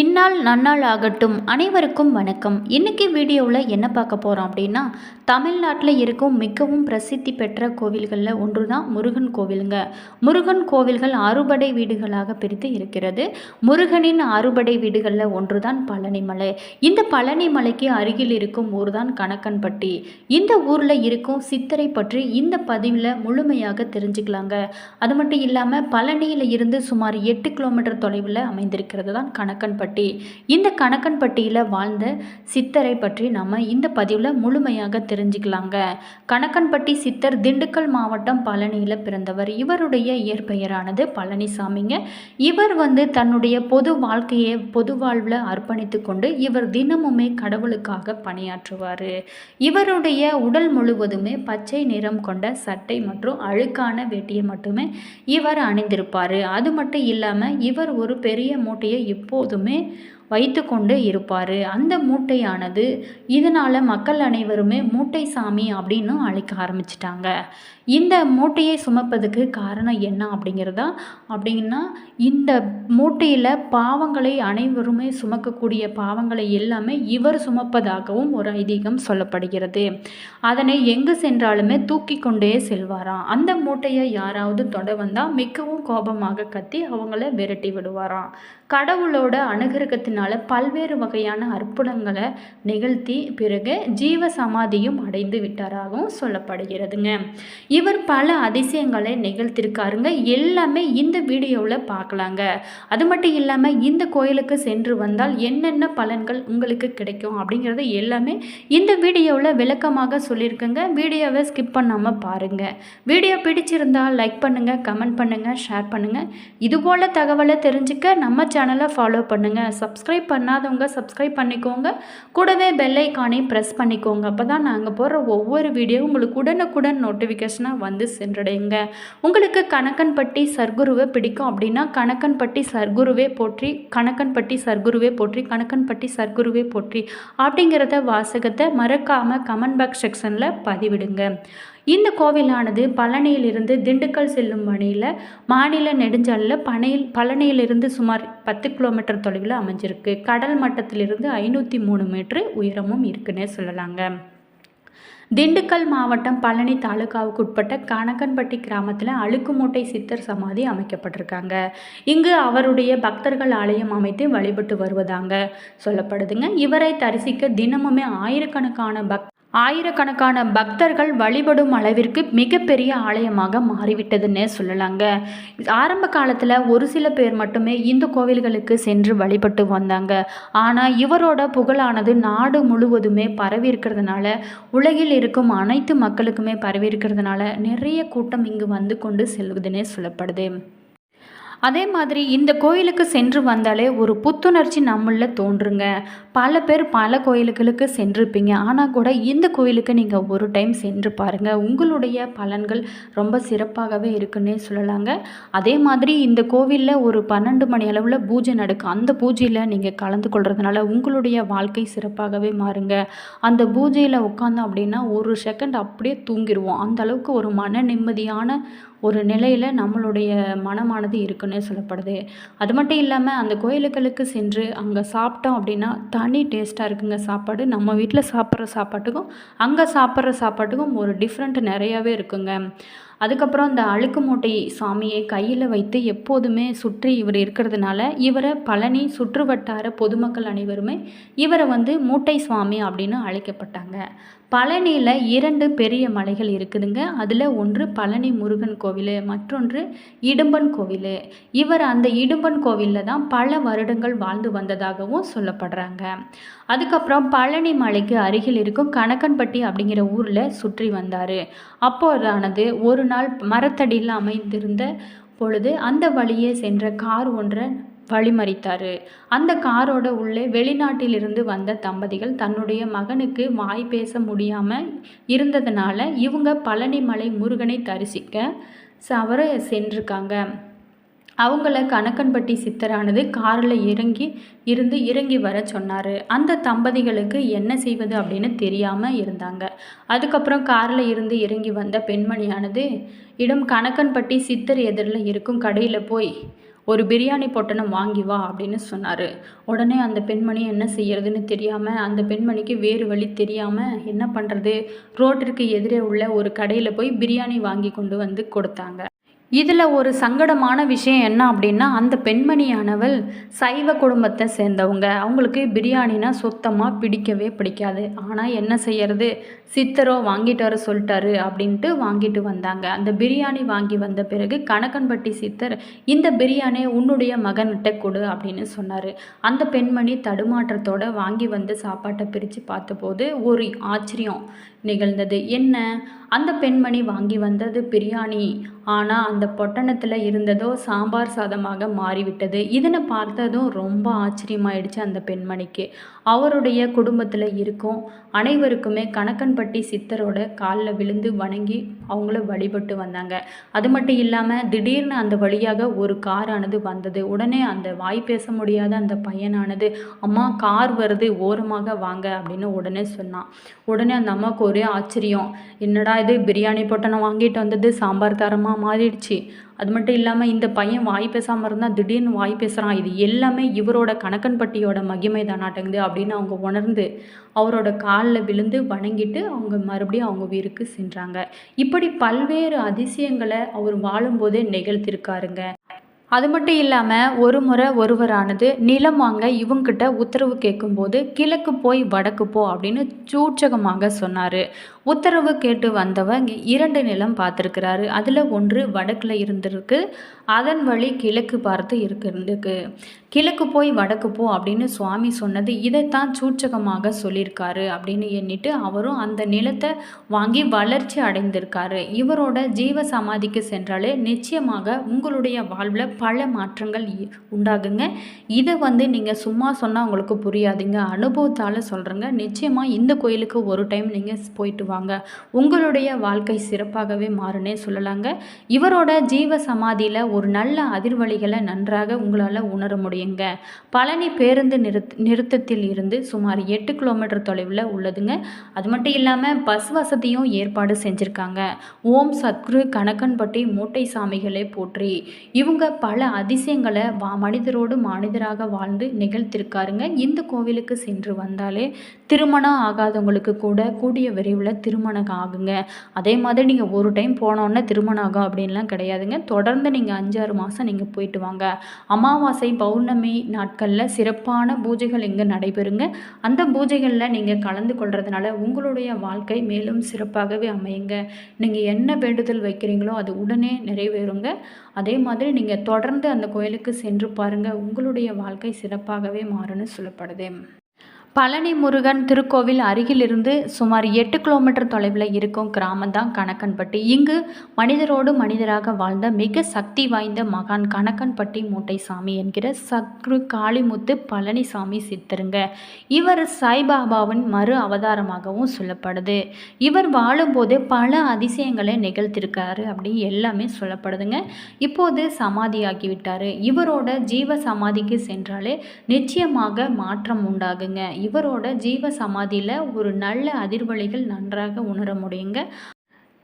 இந்நாள் நன்னாள் ஆகட்டும். அனைவருக்கும் வணக்கம். இன்றைக்கி வீடியோவில் என்ன பார்க்க போகிறோம் அப்படின்னா தமிழ்நாட்டில் இருக்கும் மிகவும் பிரசித்தி பெற்ற கோவில்களில் ஒன்று தான் முருகன் கோவிலுங்க. முருகன் கோவில்கள் அறுபடை வீடுகளாக பிரித்து இருக்கிறது. முருகனின் அறுபடை வீடுகளில் ஒன்று தான் பழனிமலை. இந்த பழனிமலைக்கு அருகில் இருக்கும் ஊர் தான் கணக்கன்பட்டி. இந்த ஊரில் இருக்கும் சித்தரை பற்றி இந்த பதிவில் முழுமையாக தெரிஞ்சுக்கலாங்க. அது மட்டும் இல்லாமல் பழனியில் இருந்து சுமார் எட்டு கிலோமீட்டர் தொலைவில் அமைந்திருக்கிறது தான் கணக்கன்பட்டி. இந்த கணக்கன்பட்டியில் வாழ்ந்த சித்தரை பற்றி நம்ம இந்த பதிவில் முழுமையாக தெரிஞ்சுக்கலாங்க. கணக்கன்பட்டி சித்தர் திண்டுக்கல் மாவட்டம் பழனியில் பிறந்தவர். இவருடைய இயற்பெயரானது பழனிசாமிங்க. இவர் வந்து தன்னுடைய பொது வாழ்க்கையை பொது வாழ்வில் அர்ப்பணித்து கொண்டு இவர் தினமுமே கடவுளுக்காக பணியாற்றுவார். இவருடைய உடல் முழுவதுமே பச்சை நிறம் கொண்ட சட்டை மற்றும் அழுக்கான வேட்டியை மட்டுமே இவர் அணிந்திருப்பார். அது மட்டும் இல்லாமல் இவர் ஒரு பெரிய மூட்டையை எப்போதுமே வைத்து கொண்டு இருப்பார். அந்த மூட்டையானது இதனால் மக்கள் அனைவருமே மூட்டை சாமி அப்படின்னு அழைக்க ஆரம்பிச்சிட்டாங்க. இந்த மூட்டையை சுமப்பதுக்கு காரணம் என்ன அப்படிங்கிறதா? அப்படின்னா இந்த மூட்டையில் பாவங்களை அனைவருமே சுமக்கக்கூடிய பாவங்களை எல்லாமே இவர் சுமப்பதாகவும் ஒரு ஐதீகம் சொல்லப்படுகிறது. அதனை எங்கு சென்றாலுமே தூக்கி கொண்டே செல்வாராம். அந்த மூட்டையை யாராவது தொட வந்தால் மிகவும் கோபமாக கத்தி அவங்கள விரட்டி விடுவாராம். கடவுளோட அனுகிரகத்தினால் பல்வேறு வகையான அற்புதங்களை நிகழ்த்தி பிறகு ஜீவ சமாதியும் அடைந்து விட்டாராகவும் சொல்லப்படுகிறதுங்க. இவர் பல அதிசயங்களை நிகழ்த்திருக்காருங்க. எல்லாமே இந்த வீடியோவில் பார்க்கலாங்க. அது மட்டும் இல்லாமல் இந்த கோயிலுக்கு சென்று வந்தால் என்னென்ன பலன்கள் உங்களுக்கு கிடைக்கும் அப்படிங்கிறத எல்லாமே இந்த வீடியோவில் விளக்கமாக சொல்லியிருக்கேங்க. வீடியோவை ஸ்கிப் பண்ணாமல் பாருங்கள் வீடியோ பிடிச்சிருந்தால் லைக் பண்ணுங்கள் கமெண்ட் பண்ணுங்கள் ஷேர் பண்ணுங்கள் இதுபோல் தகவலை தெரிஞ்சுக்க நம்ம சேனலை ஃபாலோ பண்ணுங்கள் சப்ஸ்கிரைப் பண்ணாதவங்க சப்ஸ்கிரைப் பண்ணிக்கோங்க. கூடவே பெல் ப்ரெஸ் பண்ணிக்கோங்க. அப்போ தான் நாங்கள் போடுற ஒவ்வொரு வீடியோ உங்களுக்கு உடனுக்குடன் நோட்டிஃபிகேஷனாக வந்து சென்றடையுங்க. உங்களுக்கு கணக்கன்பட்டி சர்க்குருவை பிடிக்கும் அப்படின்னா கணக்கன்பட்டி சர்க்குருவே போற்றி கணக்கன்பட்டி சர்க்குருவே போற்றி கணக்கன்பட்டி சர்க்குருவே போற்றி அப்படிங்கிறத வாசகத்தை மறக்காமல் கமெண்ட் பாக்ஸ் செக்ஷனில் பதிவிடுங்க. இந்த கோவிலானது பழனியிலிருந்து திண்டுக்கல் செல்லும் வழியில் மாநில நெடுஞ்சாலையில் பனையில் பழனியிலிருந்து சுமார் பத்து கிலோமீட்டர் தொலைவில் அமைஞ்சிருக்கு. கடல் மட்டத்திலிருந்து ஐநூற்றி மூணு மீட்ரு உயரமும் இருக்குன்னே சொல்லலாங்க. திண்டுக்கல் மாவட்டம் பழனி தாலுகாவுக்கு உட்பட்ட கணக்கன்பட்டி கிராமத்தில் அழுக்குமூட்டை சித்தர் சமாதி அமைக்கப்பட்டிருக்காங்க. இங்கு அவருடைய பக்தர்கள் ஆலயம் அமைத்து வழிபட்டு வருவதாங்க சொல்லப்படுதுங்க. இவரை தரிசிக்க தினமுமே ஆயிரக்கணக்கான பக்த ஆயிரக்கணக்கான பக்தர்கள் வழிபடும் அளவிற்கு மிகப்பெரிய ஆலயமாக மாறிவிட்டதுன்னே சொல்லலாங்க. ஆரம்ப காலத்தில் ஒரு சில பேர் மட்டுமே இந்த கோவில்களுக்கு சென்று வழிபட்டு வந்தாங்க. ஆனால் இவரோட புகழானது நாடு முழுவதுமே பரவி இருக்கிறதுனால உலகில் இருக்கும் அனைத்து மக்களுக்குமே பரவி இருக்கிறதுனால நிறைய கூட்டம் இங்கு வந்து கொண்டு செல்வதுன்னே சொல்லப்படுது. அதே மாதிரி இந்த கோயிலுக்கு சென்று வந்தாலே ஒரு புத்துணர்ச்சி நம்மளில் தோன்றுங்க. பல பேர் பல கோயில்களுக்கு சென்றிருப்பீங்க. ஆனால் கூட இந்த கோயிலுக்கு நீங்கள் ஒரு டைம் சென்று பாருங்கள் உங்களுடைய பலன்கள் ரொம்ப சிறப்பாகவே இருக்குன்னே சொல்லலாங்க. அதே மாதிரி இந்த கோவிலில் ஒரு பன்னெண்டு மணி அளவில் பூஜை நடக்கும் அந்த பூஜையில் நீங்கள் கலந்து கொள்கிறதுனால உங்களுடைய வாழ்க்கை சிறப்பாகவே மாறுங்க. அந்த பூஜையில் உட்காந்தோம் அப்படின்னா ஒரு செகண்ட் அப்படியே தூங்கிடுவோம் அந்த அளவுக்கு ஒரு மன நிம்மதியான ஒரு நிலையில் நம்மளுடைய மனமானது இருக்குன்னே சொல்லப்படுது. அது மட்டும் இல்லாமல் அந்த கோயிலுகளுக்கு சென்று அங்கே சாப்பிட்டோம் அப்படின்னா தனி டேஸ்ட்டாக இருக்குங்க சாப்பாடு. நம்ம வீட்டில் சாப்பிட்ற சாப்பாட்டுக்கும் அங்கே சாப்பிட்ற சாப்பாட்டுக்கும் ஒரு டிஃப்ரெண்ட் நிறையாவே இருக்குங்க. அதுக்கப்புறம் இந்த அழுக்கு மூட்டை சாமியை கையில் வைத்து எப்போதுமே சுற்றி இவர் இருக்கிறதுனால இவரை பழனி சுற்று வட்டார பொதுமக்கள் அனைவருமே இவரை வந்து மூட்டை சுவாமி அப்படின்னு அழைக்கப்பட்டாங்க. பழனியில் இரண்டு பெரிய மலைகள் இருக்குதுங்க. அதில் ஒன்று பழனி முருகன் கோவில் மற்றொன்று இடும்பன் கோவில். இவர் அந்த இடும்பன் கோவிலில் தான் பல வருடங்கள் வாழ்ந்து வந்ததாகவும் சொல்லப்படுறாங்க. அதுக்கப்புறம் பழனி மலைக்கு அருகில் இருக்கும் கணக்கன்பட்டி அப்படிங்கிற ஊரில் சுற்றி வந்தார். அப்போதானது ஒரு நாள் மரத்தடியில் அமைந்திருந்த பொழுது அந்த வழியே சென்ற கார் ஒன்றை வழிமறித்தார். அந்த காரோட உள்ளே வெளிநாட்டிலிருந்து வந்த தம்பதிகள் தன்னுடைய மகனுக்கு வாய் பேச முடியாமல் இருந்ததுனால இவங்க பழனிமலை முருகனை தரிசிக்க அவர சென்றிருக்காங்க. அவங்கள கணக்கன்பட்டி சித்தரானது காரில் இறங்கி இருந்து இறங்கி வர சொன்னார். அந்த தம்பதிகளுக்கு என்ன செய்வது அப்படின்னு தெரியாமல் இருந்தாங்க. அதுக்கப்புறம் காரில் இருந்து இறங்கி வந்த பெண்மணியானது இடம் கணக்கன்பட்டி சித்தர் எதிரில் இருக்கும் கடையில் போய் ஒரு பிரியாணி பொட்டணம் வாங்கி வா அப்படின்னு சொன்னார். உடனே அந்த பெண்மணி என்ன செய்யறதுன்னு தெரியாமல் அந்த பெண்மணிக்கு வேறு வழி தெரியாமல் என்ன பண்ணுறது ரோட்டிற்கு எதிரே உள்ள ஒரு கடையில் போய் பிரியாணி வாங்கி கொண்டு வந்து கொடுத்தாங்க. இதில் ஒரு சங்கடமான விஷயம் என்ன அப்படின்னா அந்த பெண்மணியானவள் சைவ குடும்பத்தை சேர்ந்தவங்க. அவங்களுக்கு பிரியாணினா சுத்தமாக பிடிக்கவே பிடிக்காது. ஆனால் என்ன செய்யறது? சித்தரோ வாங்கிட்டு வர சொல்லிட்டாரு அப்படின்ட்டு வாங்கிட்டு வந்தாங்க. அந்த பிரியாணி வாங்கி வந்த பிறகு கணக்கன்பட்டி சித்தர் இந்த பிரியாணியை உன்னுடைய மகன்கிட்ட கொடு அப்படின்னு சொன்னார். அந்த பெண்மணி தடுமாற்றத்தோட வாங்கி வந்து சாப்பாட்டை பிரித்து பார்த்தபோது ஒரு ஆச்சரியம் நிகழ்ந்தது. என்ன? அந்த பெண்மணி வாங்கி வந்தது பிரியாணி? ஆனால் அந்த பொட்டணத்தில் இருந்ததோ சாம்பார் சாதமாக மாறிவிட்டது. இதனை பார்த்ததும் ரொம்ப ஆச்சரியமாயிடுச்சு அந்த பெண்மணிக்கு. அவருடைய குடும்பத்தில் இருக்கும் அனைவருக்குமே கணக்கன்பட்டி சித்தரோட காலில் விழுந்து வணங்கி அவங்கள வழிபட்டு வந்தாங்க. அது மட்டும் இல்லாமல் திடீர்னு அந்த வழியாக ஒரு காரானது வந்தது. உடனே அந்த வாய் பேச முடியாத அந்த பையனானது அம்மா கார் வருது ஓரமாக வாங்க அப்படின்னு உடனே சொன்னான். உடனே அந்த அம்மாவுக்கு ஒரே ஆச்சரியம். என்னடா இது பிரியாணி பொட்டணம் வாங்கிட்டு வந்தது சாம்பார் தரமாக மாறிடுச்சு. அது மட்டும் இல்லாமல் இந்த பையன் வாய் பேசாமல் இருந்தால் திடீர்னு வாய் பேசுகிறான் இது எல்லாமே இவரோட கணக்கன்பட்டியோட மகிமை தானாட்டங்குது அப்படின்னு அவங்க உணர்ந்து அவரோட காலில் விழுந்து வணங்கிட்டு அவங்க மறுபடியும் அவங்க வீருக்கு சென்றாங்க. இப்படி பல்வேறு அதிசயங்களை அவர் வாழும்போதே நிகழ்த்திருக்காருங்க. அது மட்டும் இல்லாமல் ஒரு முறை ஒருவரானது நிலம் வாங்க இவங்கிட்ட உத்தரவு கேட்கும்போது கிழக்கு போய் வடக்கு போ அப்படின்னு சூட்சகமாக சொன்னார். உத்தரவு கேட்டு வந்தவங்க இரண்டு நிலம் பார்த்துருக்கிறாரு. அதில் ஒன்று வடக்கில் இருந்திருக்கு அதன் வழி கிழக்கு பார்த்து இருக்கிறதுக்கு கிழக்கு போய் வடக்கு போ அப்படின்னு சுவாமி சொன்னது இதைத்தான் சூட்சகமாக சொல்லியிருக்காரு அப்படின்னு எண்ணிட்டு அவரும் அந்த நிலத்தை வாங்கி வளர்ச்சி அடைந்திருக்காரு. இவரோட ஜீவ சமாதிக்கு சென்றாலே நிச்சயமாக உங்களுடைய வாழ்வில் பல மாற்றங்கள் உண்டாகுங்க. இதை வந்து நீங்கள் சும்மா சொன்னால் உங்களுக்கு புரியாதுங்க. அனுபவத்தால் சொல்கிறேங்க நிச்சயமாக இந்த கோயிலுக்கு ஒரு டைம் நீங்கள் போயிட்டு வாங்க. உங்களுடைய வாழ்க்கை சிறப்பாகவே மாறுனே சொல்லலாங்க. இவரோட ஜீவ சமாதியில் ஒரு ஒரு நல்ல அதிர்வலிகளை நன்றாக உங்களால் உணர முடியுங்க. பழனி பேருந்து நிறுத் நிறுத்தத்தில் இருந்து சுமார் எட்டு கிலோமீட்டர் தொலைவில் உள்ளதுங்க. அது மட்டும் இல்லாமல் பஸ் வசதியும் ஏற்பாடு செஞ்சுருக்காங்க. ஓம் சத்குரு கணக்கன்பட்டி மூட்டை சாமிகளே போற்றி. இவங்க பல அதிசயங்களை வா மனிதரோடு மனிதராக வாழ்ந்து நிகழ்த்திருக்காருங்க. இந்த கோவிலுக்கு சென்று வந்தாலே திருமணம் ஆகாதவங்களுக்கு கூட கூடிய விரைவில் திருமணம் ஆகுங்க. அதே மாதிரி நீங்கள் ஒரு டைம் போனோன்னே திருமணம் ஆகும் அப்படின்லாம் கிடையாதுங்க. தொடர்ந்து நீங்கள் அஞ்சாறு மாதம் நீங்கள் போயிட்டு வாங்க. அமாவாசை பௌர்ணமி நாட்களில் சிறப்பான பூஜைகள் இங்கே நடைபெறுங்க. அந்த பூஜைகளில் நீங்கள் கலந்து கொள்றதுனால உங்களுடைய வாழ்க்கை மேலும் சிறப்பாகவே அமையுங்க. நீங்கள் என்ன வேண்டுதல் வைக்கிறீங்களோ அது உடனே நிறைவேறுங்க. அதே மாதிரி நீங்கள் தொடர்ந்து அந்த கோயிலுக்கு சென்று பாருங்கள் உங்களுடைய வாழ்க்கை சிறப்பாகவே மாறும்னு சொல்லப்படுது. பழனி முருகன் திருக்கோவில் அருகிலிருந்து சுமார் எட்டு கிலோமீட்டர் தொலைவில் இருக்கும் கிராமம் தான் கணக்கன்பட்டி. இங்கு மனிதரோடு மனிதராக வாழ்ந்த மிக சக்தி வாய்ந்த மகான் கணக்கன்பட்டி மூட்டை சாமி என்கிற சத்குரு காளிமுத்து பழனிசாமி சித்தருங்க. இவர் சாய்பாபாவின் மறு அவதாரமாகவும் சொல்லப்படுது. இவர் வாழும்போது பல அதிசயங்களை நிகழ்த்திருக்காரு அப்படின்னு எல்லாமே சொல்லப்படுதுங்க. இப்போது சமாதியாகி விட்டார் இவரோட ஜீவ சமாதிக்கு சென்றாலே நிச்சயமாக மாற்றம் உண்டாகுங்க. இவரோட ஜீவ சமாதியில் ஒரு நல்ல அதிர்வலைகள் நன்றாக உணர முடியுங்க.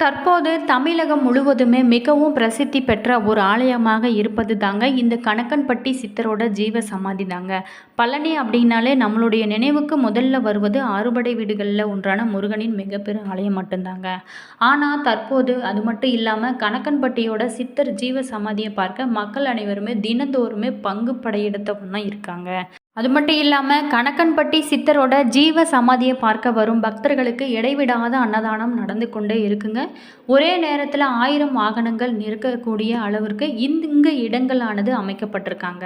தற்போது தமிழகம் முழுவதுமே மிகவும் பிரசித்தி பெற்ற ஒரு ஆலயமாக இருப்பது தாங்க இந்த கணக்கன்பட்டி சித்தரோட ஜீவ சமாதி தாங்க. பழனி அப்படின்னாலே நம்மளுடைய நினைவுக்கு முதல்ல வருவது அறுபடை வீடுகளில் ஒன்றான முருகனின் மிகப்பெரும் ஆலயம் மட்டும்தாங்க. ஆனால் தற்போது அது மட்டும் இல்லாமல் கணக்கன்பட்டியோட சித்தர் ஜீவ சமாதியை பார்க்க மக்கள் அனைவருமே தினந்தோறுமே பங்கு படையெடுத்த ஒன்றா இருக்காங்க. அது மட்டும் இல்லாமல் கணக்கன்பட்டி சித்தரோட ஜீவ சமாதியை பார்க்க வரும் பக்தர்களுக்கு இடைவிடாத அன்னதானம் நடந்து கொண்டே இருக்குங்க. ஒரே நேரத்தில் ஆயிரம் வாகனங்கள் நிற்கக்கூடிய அளவிற்கு இங்கு இடங்களானது அமைக்கப்பட்டிருக்காங்க.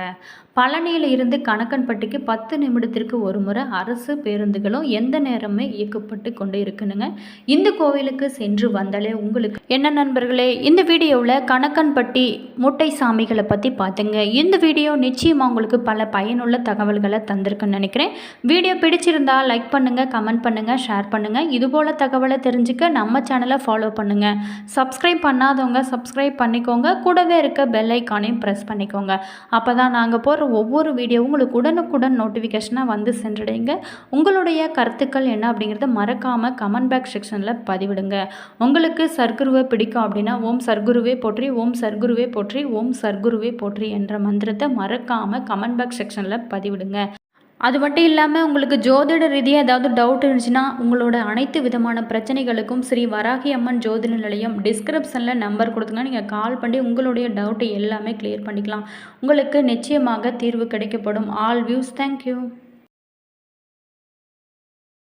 பழனியில் இருந்து கணக்கன்பட்டிக்கு பத்து நிமிடத்திற்கு ஒரு முறை அரசு பேருந்துகளும் எந்த நேரமே இயக்கப்பட்டு கொண்டு இருக்குனுங்க இந்த கோவிலுக்கு சென்று வந்தாலே உங்களுக்கு என்ன நண்பர்களே இந்த வீடியோவில் கணக்கன்பட்டி மூட்டை சாமிகளை பற்றி பார்த்துங்க இந்த வீடியோ நிச்சயமாக உங்களுக்கு பல பயனுள்ள தகவல்களை தந்திருக்குன்னு நினைக்கிறேன். வீடியோ பிடிச்சிருந்தால் லைக் பண்ணுங்கள் கமெண்ட் பண்ணுங்கள் ஷேர் பண்ணுங்கள் இதுபோல் தகவலை தெரிஞ்சுக்க நம்ம சேனலை ஃபாலோ பண்ணுங்கள் சப்ஸ்கிரைப் பண்ணாதவங்க சப்ஸ்கிரைப் பண்ணிக்கோங்க. கூடவே இருக்க பெல் ஐக்கானையும் ப்ரெஸ் பண்ணிக்கோங்க. அப்போ தான் நாங்கள் போகிற போடுற ஒவ்வொரு வீடியோவும் உங்களுக்கு உடனுக்குடன் நோட்டிஃபிகேஷனாக வந்து சென்றடைங்க. உங்களுடைய கருத்துக்கள் என்ன அப்படிங்கிறத மறக்காமல் கமெண்ட் பேக் செக்ஷனில் பதிவிடுங்க. உங்களுக்கு சர்க்குருவை பிடிக்கும் அப்படின்னா ஓம் சர்க்குருவே போற்றி ஓம் சர்க்குருவே போற்றி ஓம் சர்க்குருவே போற்றி என்ற மந்திரத்தை மறக்காமல் கமெண்ட் பேக் செக்ஷனில் பதிவிடுங்க. அது மட்டும் இல்லாமல் உங்களுக்கு ஜோதிட ரீதியாக ஏதாவது டவுட் இருந்துச்சுன்னா உங்களோட அனைத்து விதமான பிரச்சனைகளுக்கும் ஸ்ரீ வராகி அம்மன் ஜோதிட நிலையம் டிஸ்கிரிப்ஷனில் நம்பர் கொடுத்துங்க நீங்கள் கால் பண்ணி உங்களுடைய டவுட்டை எல்லாமே கிளியர் பண்ணிக்கலாம். உங்களுக்கு நிச்சயமாக தீர்வு கிடைக்கப்படும். All views thank you